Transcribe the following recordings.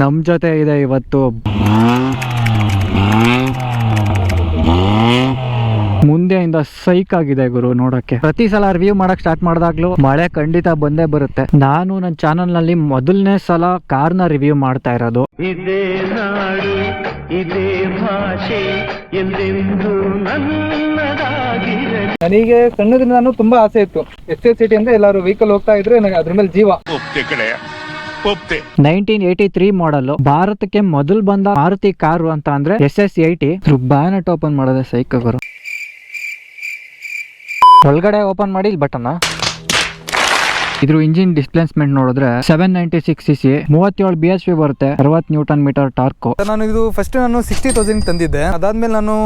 ನಮ್ ಜೊತೆ ಇದೆ ಇವತ್ತು. ಮುಂದೆಯಿಂದ ಸೈಕ್ ಆಗಿದೆ ಗುರು ನೋಡಕ್ಕೆ. ಪ್ರತಿ ಸಲ ರಿವ್ಯೂ ಮಾಡಕ್ ಸ್ಟಾರ್ಟ್ ಮಾಡಿದಾಗ್ಲೂ ಮಳೆ ಖಂಡಿತ ಬಂದೇ ಬರುತ್ತೆ. ನಾನು ನನ್ನ ಚಾನಲ್ನಲ್ಲಿ ಮೊದಲನೇ ಸಲ ಕಾರ್ನ ರಿವ್ಯೂ ಮಾಡ್ತಾ ಇರೋದು. ಇದೇ ನಾಡು ಇದೇ ಭಾಷೆ ಎಂದೆಂದು ನನಗೆ ಸಣ್ಣದ್ರಿಂದ ನಾನು ತುಂಬಾ ಆಸೆ ಇತ್ತು. ಎಸ್ ಎಸ್ ಸಿಟಿ ಅಂದ್ರೆ ಎಲ್ಲಾರು ವೆಹಿಕಲ್ ಹೋಗ್ತಾ ಇದ್ರೆ ನನಗೆ ಅದ್ರ ಮೇಲೆ ಜೀವ. ಒಪ್ತೆ. ನೈನ್ಟೀನ್ ಏಯ್ಟಿ ತ್ರೀ ಮಾಡಲ್ ಭಾರತಕ್ಕೆ ಮೊದಲು ಬಂದ ಮಾರುತಿ ಕಾರು ಅಂತ ಅಂದ್ರೆ S S IT bonnet open ಮಾಡೋದೇ ಸೈಕಲ್ ಗುರು. ಒಳಗಡೆ ಓಪನ್ ಮಾಡಿ ಇಲ್ಲಿ ಬಟನ್. ಇದ್ರ ಇಂಜಿನ್ ಡಿಸ್ಪ್ಲೇಸ್ಮೆಂಟ್ ನೋಡಿದ್ರೆ seven ninety six C C ಮೂವತ್ತೇಳು ಬಿ ಎಚ್ ಪಿ ಬರುತ್ತೆ ಅರವತ್ ನ್ಯೂಟನ್ ಮೀಟರ್ ಟಾರ್ಕ್ ನಾನು ಇದು ಫಸ್ಟ್ ನಾನು ಸಿಕ್ಸ್ಟಿ ತೌಸಂಡ್ ತಂದಿದ್ದೆ. ಅದಾದ್ಮೇಲೆ ನಾನು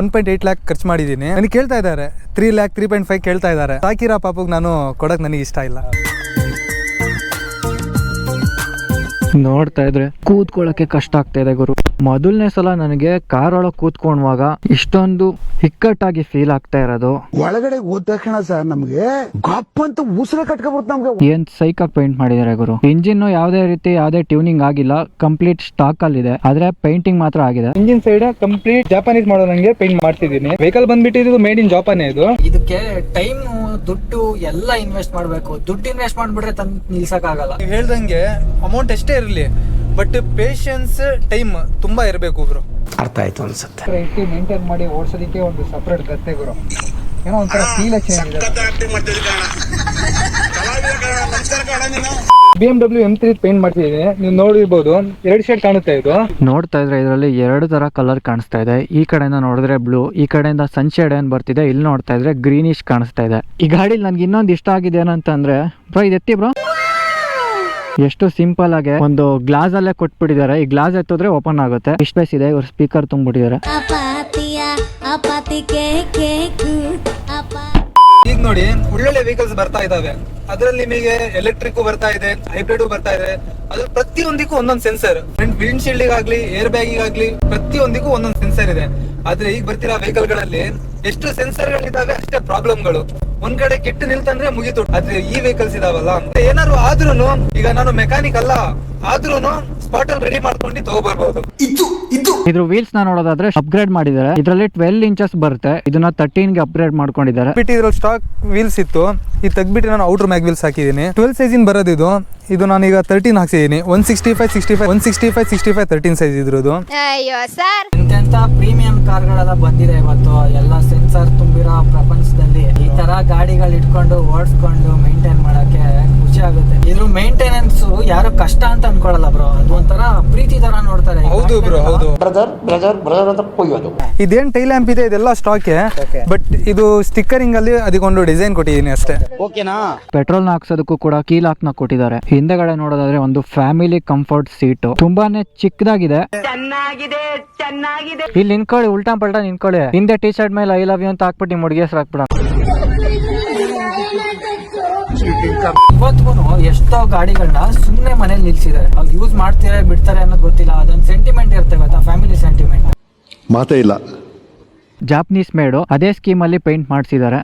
ಒನ್ ಪಾಯಿಂಟ್ ಏಟ್ ಲ್ಯಾಕ್ ಖರ್ಚು ಮಾಡಿದ್ದೀನಿ. ನನಗೆ ಕೇಳ್ತಾ ಇದ್ದಾರೆ. Three lakh three point five ಕೇಳ್ತಾ ಇದ್ದಾರೆ. ಸಾಕಿರಾ ಪಾಪಗ್ ನಾನು ಕೊಡಕ್ ನನಗೆ ಇಷ್ಟ ಇಲ್ಲ. ನೋಡ್ತಾ ಇದ್ರೆ ಕೂತ್ಕೊಳ್ಳಕ್ಕೆ ಕಷ್ಟ ಆಗ್ತಾ ಇದೆ ಗುರು. ಮೊದಲನೇ ಸಲ ನನಗೆ ಕಾರ್ ಒಳಗೆ ಕೂತ್ಕೊಂಡಾಗ ಇಷ್ಟೊಂದು ಇಕ್ಕಟ್ಟಾಗಿ ಫೀಲ್ ಆಗ್ತಾ ಇರೋದು. ಒಳಗಡೆ ಹೋದ ತಕ್ಷಣ ಸರ್ ನಮ್ಗೆ ಗಪ್ ಅಂತ ಉಸಿರ ಕಟ್ಕೊಬರುತ್ತೆ ನಮ್ಗೆ. ಏನ್ ಸೈಕ್ ಆಗಿ ಪೇಂಟ್ ಮಾಡಿದ್ದಾರೆ ಗುರು. ಇಂಜಿನ್ ಯಾವ್ದೇ ರೀತಿ ಯಾವ್ದೇ ಟ್ಯೂನಿಂಗ್ ಆಗಿಲ್ಲ ಕಂಪ್ಲೀಟ್ ಸ್ಟಾಕ್ ಅಲ್ಲಿ ಇದೆ ಆದ್ರೆ ಪೇಂಟಿಂಗ್ ಮಾತ್ರ ಆಗಿದೆ. ಇಂಜಿನ್ ಸೈಡ್ ಕಂಪ್ಲೀಟ್ ಜಾಪಾನೀಸ್ ಮಾಡೋ ನಂಗೆ ಪೇಂಟ್ ಮಾಡ್ತಿದ್ದೀನಿ. ವೆಹಿಕಲ್ ಬಂದ್ಬಿಟ್ಟಿದ್ದು ಮೇಡ್ ಇನ್ ಜಾಪಾನೇ ಇದು. ಇದಕ್ಕೆ ಟೈಮ್ ದುಡ್ಡು ಎಲ್ಲ ಇನ್ವೆಸ್ಟ್ ಮಾಡ್ಬೇಕು. ದುಡ್ಡು ಇನ್ವೆಸ್ಟ್ ಮಾಡ್ಬಿಟ್ರೆ ತಂದ್ ನಿಲ್ಸಕ್ ಆಗಲ್ಲ ನೀವು ಹೇಳ್ದಂಗೆ ಅಮೌಂಟ್ ಎಷ್ಟೇ ಇರಲಿ ಬಟ್ ಪೇಷನ್ಸ್ ಟೈಮ್ ತುಂಬಾ ಇರಬೇಕು ಗುರು. ಅರ್ಥ ಆಯ್ತು ಅನ್ಸುತ್ತೆ. ಇಟ್ಟು ಮೇಂಟೈನ್ ಮಾಡಿ ಓಡಿಸೋದಕ್ಕೆ ಒಂದು ಸಪ್ರೇಟ್ ಗತ್ತೆ ಗುರು. ಏನೋ ಒಂಥರ feel B M W M three paint ಮಾಡ್ತಿದ್ದೀನಿ. ನೀವು ನೋಡಿರ್ಬೋದು ಎರಡು ಶೇಡ್ ಕಾಣುತ್ತೆ ಇದು. ನೋಡ್ತಾ ಇದ್ರೆ ಇದರಲ್ಲಿ ಎರಡು ತರ ಕಲರ್ ಕಾಣಿಸ್ತಾ ಇದೆ. ಈ ಕಡೆಯಿಂದ ನೋಡಿದ್ರೆ ಬ್ಲೂ ಈ ಕಡೆಯಿಂದ ಸನ್ಶೇಡ್ ಏನ್ ಬರ್ತಿದೆ ಇಲ್ಲಿ ನೋಡ್ತಾ ಇದ್ರೆ ಗ್ರೀನಿಶ್ ಕಾಣಿಸ್ತಾ ಇದೆ. ಈ ಗಾಡಿಲಿ ನನ್ಗೆ ಇನ್ನೊಂದು ಇಷ್ಟ ಆಗಿದೆ ಏನಂತಂದ್ರೆ ಬ್ರೋ ಇದು ಎತ್ತಿ ಬ್ರೋ ಎಷ್ಟು ಸಿಂಪಲ್ ಆಗಿ ಒಂದು ಗ್ಲಾಸ್ ಅಲ್ಲೇ ಕೊಟ್ಬಿಟ್ಟಿದ್ದಾರೆ. ಈ ಗ್ಲಾಸ್ ಎತ್ತಿದ್ರೆ ಓಪನ್ ಆಗುತ್ತೆ. ಸ್ಪೇಸ್ ಇದೆ ಇವ್ರು ಸ್ಪೀಕರ್ ತುಂಬಿಟ್ಟಿದ್ದಾರೆ ಈಗ ನೋಡಿ ಒಳ್ಳೊಳ್ಳೆ ವೆಹಿಕಲ್ಸ್ ಬರ್ತಾ ಇದಾವೆ ಅದರಲ್ಲಿ ನಿಮಗೆ ಎಲೆಕ್ಟ್ರಿಕ್ ಬರ್ತಾ ಇದೆ ಹೈಬ್ರಿಡ್ ಬರ್ತಾ ಇದೆ. ಅದ್ರ ಪ್ರತಿಯೊಂದಕ್ಕೂ ಒಂದೊಂದು ಸೆನ್ಸರ್ ಫ್ರಂಟ್ ವಿಂಡ್ ಶೀಲ್ಡ್ ಆಗ್ಲಿ ಏರ್ ಬ್ಯಾಗ್ ಆಗ್ಲಿ ಪ್ರತಿಯೊಂದಕ್ಕೂ ಒಂದೊಂದು ಸೆನ್ಸರ್ ಇದೆ. ಆದ್ರೆ ಈಗ ಬರ್ತಿರೋ ವೆಹಿಕಲ್ಗಳಲ್ಲಿ ಎಷ್ಟು ಸೆನ್ಸರ್ ಗಳಿದಾವೆ ಅಷ್ಟೇ ಪ್ರಾಬ್ಲಮ್ಗಳು ಒಂದ್ ಕಡೆ ಕೆಟ್ಟು ನಿಲ್ತಂದ್ರೆ ಮುಗಿತು. ಆದ್ರೆ ಈ ವೆಹಿಕಲ್ಸ್ ಇದಾವಲ್ಲ ಏನಾದ್ರು ಆದ್ರೂನು ಈಗ ನಾನು ಮೆಕ್ಯಾನಿಕ್ ಅಲ್ಲ. ಆದ್ರೂನು ಸ್ಪಾಟ್ ಅಲ್ಲಿ ರೆಡಿ ಮಾಡ್ಕೊಂಡು ತಗೋಬರ್ಬೋದು. ಇದ್ರ ವೀಲ್ಸ್ನ ನೋಡೋದಾದ್ರೆ ಅಪ್ಗ್ರೇಡ್ ಮಾಡಿದ್ದಾರೆ. ಇದರಲ್ಲಿ ಟ್ವೆಲ್ ಇಂಚಸ್ ಬರುತ್ತೆ. ಇದನ್ನ ತರ್ಟೀನ್ಗೆ ಅಪ್ಗ್ರೇಡ್ ಮಾಡ್ಕೊಂಡಿದ್ದಾರೆ. ಬಿಟ್ಟು ಇದ್ರಲ್ಲಿ ಸ್ಟಾಕ್ ವೀಲ್ಸ್ ಇತ್ತು. ಇದು ತೆಗ್ಬಿಟ್ಟು ನಾನು ಔಟರ್ ಮ್ಯಾಗ್ ವೀಲ್ಸ್ ಹಾಕಿದ್ದೀನಿ. ಟ್ವೆಲ್ ಸೈಜಿನ ಬರೋದು ಇದು. ಇದು ನಾನೀಗ thirteen ಹಾಕ್ಸಿದ್ದೀನಿ. One sixty five sixty five one sixty five sixty five thirteen size ಇದ್ರದ್ದು. ಅಯ್ಯೋ ಸರ್. ಪ್ರೀಮಿಯಂ ಕಾರ್ಗಳೆಲ್ಲ ಬಂದಿದೆ ಇವತ್ತು. ಎಲ್ಲ ಸೆನ್ಸರ್ ತುಂಬಿರೋ ಪ್ರಪಂಚದಲ್ಲಿ ಈ ತರ ಗಾಡಿಗಳು ಇಟ್ಕೊಂಡು ಓಡಿಸ್ಕೊಂಡು ಮೇಂಟೈನ್ ಮಾಡಕ್ಕೆ ಖುಷಿ ಆಗುತ್ತೆ. ಇದ್ರ ಮೇಂಟೆನೆನ್ಸ್ ಯಾರು ಕಷ್ಟ ಅಂತ ಅನ್ಕೊಳಲ್ಲ ಬ್ರೋ ಅದು ಒಂಥರ ಪ್ರೀತಿ ತರ ನೋಡ್ತಾರೆ ಹೌದು ಬ್ರೋ ಹೌದು. ಬ್ರದರ್ ಬ್ರದರ್ ಬ್ರದರ್ ಅಂತ ಕೊಯ್ಯೋದು. ಇದೇನ್ ಟೈಲ್ ಲ್ಯಾಂಪ್ ಇದೆ ಇದೆಲ್ಲ ಸ್ಟಾಕ್ ಬಟ್ ಇದು ಸ್ಟಿಕ್ಕರಿಂಗ್ ಅಲ್ಲಿ ಅದಕ್ಕೊಂದು ಡಿಸೈನ್ ಕೊಟ್ಟಿದ್ದೀನಿ ಅಷ್ಟೇ. ಓಕೆನಾ ಪೆಟ್ರೋಲ್ನ ಹಾಕ್ಸೋದಕ್ಕೂ ಕೂಡ ಕೀ ಲಾಕ್ನ ಕೊಟ್ಟಿದ್ದಾರೆ. ಹಿಂದೆಗಡೆ ನೋಡೋದಾದ್ರೆ ಒಂದು ಫ್ಯಾಮಿಲಿ ಕಂಫರ್ಟ್ ಸೀಟ್ ತುಂಬಾನೇ ಚಿಕ್ಕದಾಗಿದೆ. ಇಲ್ಲಿ ನಿನ್ಕೊಳ್ಳಿ ಉಲ್ಟಾ ಪಲ್ಟಾ ನಿನ್ಕೊಳ್ಳಿ ಹಿಂದೆ ಟಿ ಶರ್ಟ್ ಮೇಲೆ ಐ ಲವ್ ಯು ಅಂತ ಹಾಕ್ಬಿಟ್ಟು ನಿಮ್ ಹುಡುಗಿ ಹೆಸರು ಹಾಕ್ಬಿಡ ಇವತ್ತಿಗೂ ಎಷ್ಟೋ ಗಾಡಿಗಳನ್ನ ಸುಮ್ಮನೆ ಮನೇಲಿ ನಿಲ್ಸಿದ್ದಾರೆ. ಅವ್ರು ಯೂಸ್ ಮಾಡ್ತೀರಾ ಬಿಡ್ತಾರೆ ಅನ್ನೋದು ಗೊತ್ತಿಲ್ಲ. ಅದೊಂದು ಸೆಂಟಿಮೆಂಟ್ ಇರುತ್ತೆ ಗೊತ್ತಾ? ಫ್ಯಾಮಿಲಿ ಸೆಂಟಿಮೆಂಟ್ ಮಾತೇ ಇಲ್ಲ. ಜಾಪನೀಸ್ ಮೇಡು ಅದೇ ಸ್ಕೀಮ್ ಅಲ್ಲಿ ಪೇಂಟ್ ಮಾಡಿಸಿದ್ದಾರೆ.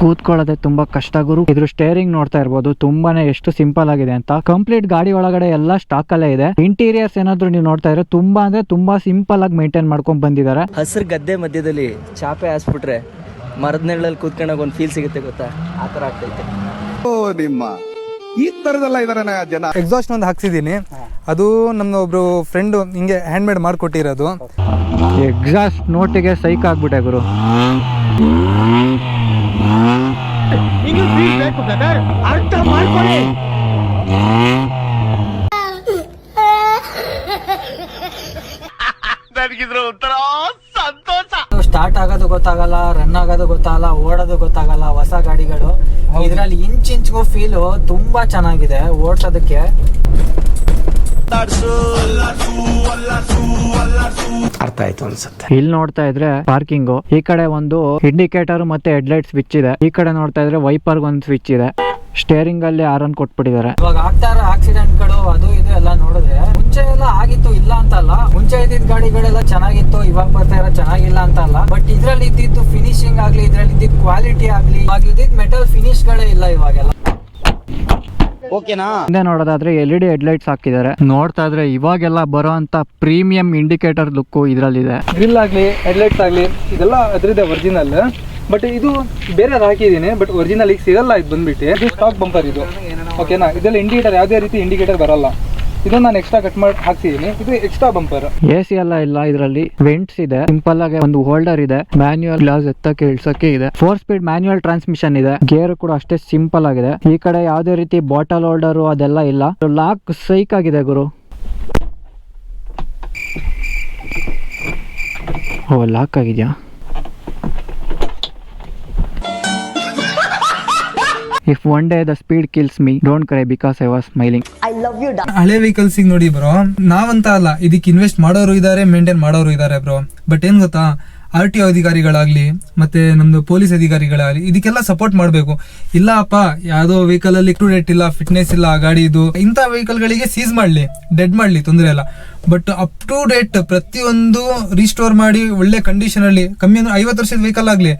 ಕೂತ್ಕೊಳ್ಳೋದೆ ತುಂಬಾ ಕಷ್ಟ ಗುರು. ಇದ್ರ ಸ್ಟೇರಿಂಗ್ ನೋಡ್ತಾ ಇರ್ಬೋದು. ತುಂಬಾನೇ ಎಷ್ಟು ಸಿಂಪಲ್ ಆಗಿದೆ ಅಂತ. ಕಂಪ್ಲೀಟ್ ಗಾಡಿ ಒಳಗಡೆ ಎಲ್ಲ ಸ್ಟಾಕ್ ಅಲ್ಲೇ ಇದೆ. ಇಂಟೀರಿಯರ್ಸ್ ಏನಾದ್ರು ನೀವು ನೋಡ್ತಾ ಇದ್ರೆ ತುಂಬಾ ಅಂದ್ರೆ ತುಂಬಾ ಸಿಂಪಲ್ ಆಗಿ ಮೇಂಟೈನ್ ಮಾಡ್ಕೊಂಡ್ ಬಂದಿದ್ದಾರೆ. ಹಸಿರು ಗದ್ದೆ ಮಧ್ಯದಲ್ಲಿ ಚಾಪೆ ಹಾಸ್ಬಿಟ್ರೆ ಮರದ ನೆರಳಲ್ಲಿ ಕೂತ್ಕೊಂಡಾಗ ಒಂದು ಫೀಲ್ ಸಿಗುತ್ತೆ ಗೊತ್ತಾ? ಆ ಥರ ಆಗ್ತೈತೆ. ಓ ನಿಮ್ಮ. ಈ ತರದೆಲ್ಲ ಇದಾರೆ ಜನ. ಎಕ್ಸಾಸ್ಟ್ ಒಂದು ಹಾಕ್ಸಿದ್ದೀನಿ ಅದು ನಮ್ಮ ಒಬ್ರು ಫ್ರೆಂಡ್ ಹಿಂಗೆ ಹ್ಯಾಂಡ್ ಮೇಡ್ ಮಾಡ್ಕೊಟ್ಟಿರೋದು. ಎಕ್ಸಾಸ್ಟ್ ನೋಟಿಗೆ ಸೈಕ್ ಆಗ್ಬಿಟ್ಟೆ ಗುರು. ನನಗಿದ್ರ ಉತ್ತರ ಗೊತ್ತಾಗಲ್ಲ ರನ್ ಆಗೋದು ಗೊತ್ತಾಗಲ್ಲ ಓಡೋದು ಗೊತ್ತಾಗಲ್ಲ ಹೊಸ ಗಾಡಿಗಳು. ಇದ್ರಲ್ಲಿ ಇಂಚ್ ಇಂಚ್ಗೂ ಫೀಲು ತುಂಬಾ ಚೆನ್ನಾಗಿದೆ ಓಡ್ಸೋದಕ್ಕೆ. ಅರ್ಥ ಆಯ್ತು ಅನ್ಸುತ್ತೆ. ಇಲ್ಲಿ ನೋಡ್ತಾ ಇದ್ರೆ ಪಾರ್ಕಿಂಗ್ ಈ ಕಡೆ ಒಂದು ಇಂಡಿಕೇಟರ್ ಮತ್ತೆ ಹೆಡ್ಲೈಟ್ ಸ್ವಿಚ್ ಇದೆ. ಈ ಕಡೆ ನೋಡ್ತಾ ಇದ್ರೆ ವೈಪರ್ ಒಂದು ಸ್ವಿಚ್ ಇದೆ. ಸ್ಟೇರಿಂಗ್ ಅಲ್ಲಿ ಆರನ್ ಕೊಟ್ಬಿಟ್ಟಿದ್ದಾರೆ. ಇವಾಗ ಆಗ್ತಾ ಇರೋ ಆಕ್ಸಿಡೆಂಟ್ಗಳು ಅದು ಇದು ಎಲ್ಲ ನೋಡಿದ್ರೆ ಮುಂಚೆ ಎಲ್ಲ ಆಗಿತ್ತು ಇಲ್ಲ ಅಂತ ಅಲ್ಲ ಮುಂಚೆ ಇದ್ದಿದ್ ಗಾಡಿಗಳೆಲ್ಲ ಚೆನ್ನಾಗಿತ್ತು ಇವಾಗ ಬರ್ತಾ ಇರೋ ಚೆನ್ನಾಗಿಲ್ಲ ಅಂತ ಅಲ್ಲ ಬಟ್ ಇದ್ರಲ್ಲಿ ಇದ್ದಿದ್ದು ಫಿನಿಶಿಂಗ್ ಆಗ್ಲಿ ಇದ್ರಲ್ಲಿ ಇದ್ದಿದ್ದು ಕ್ವಾಲಿಟಿ ಆಗ್ಲಿ ಇವಾಗ ಇದ್ದಿದ್ ಮೆಟಲ್ ಫಿನಿಶ್ ಗಳೇ ಇಲ್ಲ ಇವಾಗೆಲ್ಲ ಹಿಂದೆ ನೋಡೋದಾದ್ರೆ ಎಲ್ ಇ ಡಿ ಹೆಡ್ಲೈಟ್ಸ್ ಹಾಕಿದ್ದಾರೆ. ನೋಡ್ತಾ ಇದ್ರೆ ಇವಾಗೆಲ್ಲ ಬರೋ ಅಂತ ಪ್ರೀಮಿಯಂ ಇಂಡಿಕೇಟರ್ ಲುಕ್ ಇದ್ರಲ್ಲಿದೆ. ಗ್ರಿಲ್ ಆಗ್ಲಿ ಹೆಡ್ಲೈಟ್ಸ್ ಆಗ್ಲಿ ಇದೆಲ್ಲ ಅದ್ರಿದೆ ಒರಿಜಿನಲ್ ಬಟ್ ಇದು ಬೇರೆ ಹಾಕಿದ್ದೀನಿ ಬಟ್ ಒರಿಜಿನಲ್ ಈಗ ಸಿಗಲ್ಲ ಇದು ಬಂದ್ಬಿಟ್ಟು. ಇದು ಸ್ಟಾಕ್ ಬಂಪರ್ ಇದು. ಓಕೆನಾ ಇದೆಲ್ಲ ಇಂಡಿಕೇಟರ್ ಯಾವುದೇ ರೀತಿ ಇಂಡಿಕೇಟರ್ ಬರಲ್ಲ. ಇದನ್ನ ನಾನು ಎಕ್ಸ್ಟ್ರಾ ಕಟ್ ಮಾಡಿ ಹಾಕ್ತಿದ್ದೀನಿ ಇದು ಎಕ್ಸ್ಟ್ರಾ ಬಂಪರ್ ಎ ಸಿ ಎಲ್ಲ ಇಲ್ಲ, ಇದರಲ್ಲಿ ವೆಂಟ್ಸ್ ಇದೆ ಸಿಂಪಲ್ ಆಗಿ ಒಂದು ಹೋಲ್ಡರ್ ಇದೆ ಮ್ಯಾನ್ಯುಯಲ್ ಗ್ಲಾಸ್ ಎತ್ತಕ್ಕೆ, ಇಳ್ಸಕ್ಕೆ ಇದೆ. ಫೋರ್ ಸ್ಪೀಡ್ ಮ್ಯಾನ್ಯುಯಲ್ ಟ್ರಾನ್ಸ್ಮಿಷನ್ ಇದೆ. ಗೇರ್ ಕೂಡ ಅಷ್ಟೇ ಸಿಂಪಲ್ ಆಗಿದೆ. ಈ ಕಡೆ ಯಾವುದೇ ರೀತಿ ಬಾಟಲ್ ಹೋಲ್ಡರ್ ಅದೆಲ್ಲ ಇಲ್ಲ. ಲಾಕ್ ಸೈಕ್ ಆಗಿದೆ ಗುರು. ಓ ಲಾಕ್ ಆಗಿದ್ಯಾ? If one day the speed kills me don't cry because I was smiling ಹಳೆ ವೆಹಿಕಲ್ಸ್ ನೋಡಿ ಬ್ರೋ ನಾವಂತ ಅಲ್ಲ ಇದಕ್ಕೆ ಇನ್ವೆಸ್ಟ್ ಮಾಡೋರು ಇದ್ದಾರೆ ಮೇಂಟೈನ್ ಮಾಡೋರು ಇದ್ದಾರೆ ಬ್ರೋ ಬಟ್ ಏನ್ ಗೊತ್ತಾ ಆರ್ ಟಿ ಒ ಅಧಿಕಾರಿಗಳಾಗ್ಲಿ ಮತ್ತೆ ನಮ್ದು ಪೊಲೀಸ್ ಅಧಿಕಾರಿಗಳಾಗ್ಲಿ ಇದಕ್ಕೆಲ್ಲ ಸಪೋರ್ಟ್ ಮಾಡಬೇಕು. ಇಲ್ಲ ಅಪ್ಪ ಯಾವ್ದೋ ವೆಹಿಕಲ್ ಅಲ್ಲಿ ಡೇಟ್ ಇಲ್ಲ ಫಿಟ್ನೆಸ್ ಇಲ್ಲ ಆ ಗಾಡಿ ಇದು ಇಂಥ ವೆಹಿಕಲ್ ಗಳಿಗೆ ಸೀಸ್ ಮಾಡ್ಲಿ ಡೆಡ್ ಮಾಡ್ಲಿ ತೊಂದರೆ ಇಲ್ಲ. ಬಟ್ ಅಪ್ ಟು ಡೇಟ್ ಪ್ರತಿಯೊಂದು ರೀಸ್ಟೋರ್ ಮಾಡಿ ಒಳ್ಳೆ ಕಂಡೀಷನ್ ಅಲ್ಲಿ ಕಮ್ಮಿ ಅಂದ್ರೆ ಐವತ್ತು ವರ್ಷದ ವೆಹಿಕಲ್ ಆಗ್ಲಿ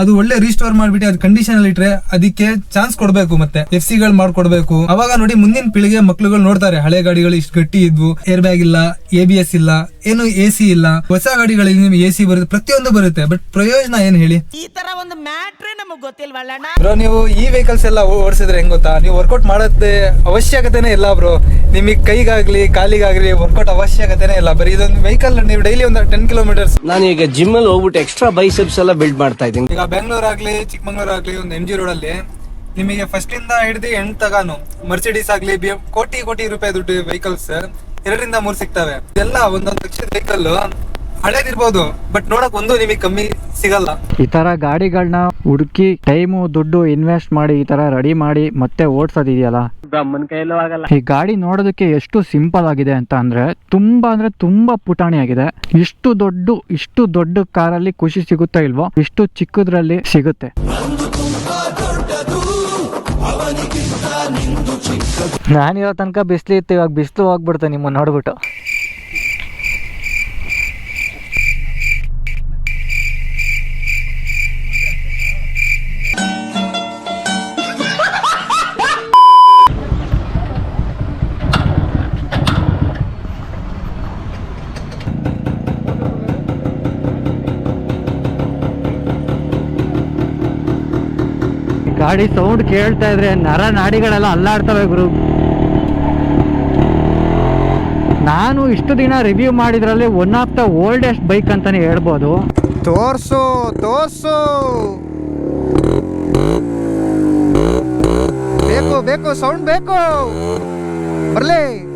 ಅದು ಒಳ್ಳೆ ರೀಸ್ಟೋರ್ ಮಾಡ್ಬಿಟ್ಟು ಅದು ಕಂಡೀಷನ್ ಅಲ್ಲಿ ಇಟ್ರೆ ಅದಕ್ಕೆ ಚಾನ್ಸ್ ಕೊಡ್ಬೇಕು ಮತ್ತೆ. ಎಫ್ ಸಿ ಗಳು ಮಾಡ್ಕೊಡ್ಬೇಕು. ಅವಾಗ ನೋಡಿ ಮುಂದಿನ ಪೀಳಿಗೆ ಮಕ್ಳುಗಳು ನೋಡ್ತಾರೆ ಹಳೆ ಗಾಡಿಗಳು ಇಷ್ಟು ಗಟ್ಟಿ ಇದ್ವು ಏರ್ ಬ್ಯಾಗ್ ಇಲ್ಲ ಎ ಬಿ ಎಸ್ ಇಲ್ಲ ಏನು ಎ ಸಿ ಇಲ್ಲ. ಹೊಸ ಗಾಡಿಗಳಿಗೆ ನಿಮ್ಗೆ ಎ ಸಿ ಬರುತ್ತೆ ಪ್ರತಿಯೊಂದು ಬರುತ್ತೆ. ಬಟ್ ಪ್ರಯೋಜನ ಏನ್ ಹೇಳಿ? ಈ ತರ ಒಂದು ಮ್ಯಾಟ್ರೇ ನಮಗ್ ಗೊತ್ತಿಲ್ವಲ್ಲಣ್ಣ? ಬ್ರೋ ನೀವು ಈ ವೆಹಿಕಲ್ಸ್ ಎಲ್ಲ ಓಡಿಸಿದ್ರೆ ಹೆಂಗ್ ಗೊತ್ತಾ? ನೀವು ವರ್ಕೌಟ್ ಮಾಡೋದೇ ಅವಶ್ಯಕತೆನೇ ಇಲ್ಲ ಬ್ರೋ ನಿಮಗೆ ಕೈಗಾಗ್ಲಿ ಕಾಲಿಗಾಗ್ಲಿ ವರ್ಕೌಟ್ ಅವಶ್ಯಕತೆನೇ ಇಲ್ಲ. ಬರೀ ಇದೊಂದು ವೆಹಿಕಲ್ ನೀವು ಡೈಲಿ ಒಂದು ಟೆನ್ ಕಿಲೋಮೀಟರ್ಸ್ ನಾನು ಈಗ ಜಿಮ್ ಅಲ್ಲಿ ಹೋಗ್ಬಿಟ್ಟು ಎಕ್ಸ್ಟ್ರಾ ಬೈಸೆಪ್ಸ್ ಎಲ್ಲ ಬಿಲ್ಡ್ ಮಾಡ್ತಾ ಇದ್ದೀನಿ. ಈಗ ಬೆಂಗಳೂರು ಆಗ್ಲಿ ಚಿಕ್ಕಮಗಳೂರು ಆಗ್ಲಿ ಒಂದು ಎಂ ಜಿ ರೋಡ್ ಅಲ್ಲಿ ನಿಮಗೆ ಫಸ್ಟ್ ಇಂದ ಹಿಡಿದು ಎಂಡ್ ತಗಾನು ಮರ್ಸಿಡೀಸ್ ಆಗ್ಲಿ ಬಿ ಕೋಟಿ ಕೋಟಿ ರೂಪಾಯಿ ದುಡ್ಡು ವೆಹಿಕಲ್ಸ್ ಎರಡರಿಂದ ಮೂರು ಸಿಗ್ತವೆ. ಇದೆಲ್ಲ ಒಂದೊಂದು ಲಕ್ಷದ ವೆಹಿಕಲ್ ಹಳೇದಿರ್ಬೋದು ಬಟ್ ನೋಡಕ್ ಒಂದು ನಿಮಗೆ ಕಮ್ಮಿ ಸಿಗಲ್ಲ. ಈ ತರ ಗಾಡಿಗಳನ್ನ ಹುಡುಕಿ ಟೈಮು ದುಡ್ಡು ಇನ್ವೆಸ್ಟ್ ಮಾಡಿ ಈ ತರ ರೆಡಿ ಮಾಡಿ ಮತ್ತೆ ಓಡ್ಸೋದಿದೆಯಲ್ಲ? ಬ್ರಹ್ಮನ್ ಕೈಯಲ್ಲೂ ಆಗಲ್ಲ. ಈ ಗಾಡಿ ನೋಡೋದಕ್ಕೆ ಎಷ್ಟು ಸಿಂಪಲ್ ಆಗಿದೆ ಅಂತ ಅಂದ್ರೆ ತುಂಬಾ ಅಂದ್ರೆ ತುಂಬಾ ಪುಟಾಣಿ ಆಗಿದೆ. ಇಷ್ಟು ದೊಡ್ಡ ಇಷ್ಟು ದೊಡ್ಡ ಕಾರಲ್ಲಿ ಖುಷಿ ಸಿಗುತ್ತಾ ಇಲ್ವೋ ಇಷ್ಟು ಚಿಕ್ಕದ್ರಲ್ಲಿ ಸಿಗುತ್ತೆ. ನಾನಿರೋ ತನಕ ಬಿಸಿಲು ಇತ್ತು ಇವಾಗ ಬಿಸಿಲು ಹೋಗ್ಬಿಡ್ತೆ ನಿಮ್ಮನ್ನ ನೋಡ್ಬಿಟ್ಟು. ಗಾಡಿ ಸೌಂಡ್ ಕೇಳ್ತಾ ಇದ್ರೆ ನರ ನಾಡಿಗಳೆಲ್ಲ ಅಲ್ಲಾಡ್ತವೆ ಗುರು. ನಾನು ಇಷ್ಟು ದಿನ review ಮಾಡಿದ್ರಲ್ಲಿ one of the oldest bike ಅಂತಾನೆ ಹೇಳ್ಬೋದು. ತೋರ್ಸು ತೋರ್ಸು. ಬೇಕು ಬೇಕು ಸೌಂಡ್ ಬೇಕು. ಬರ್ಲಿ.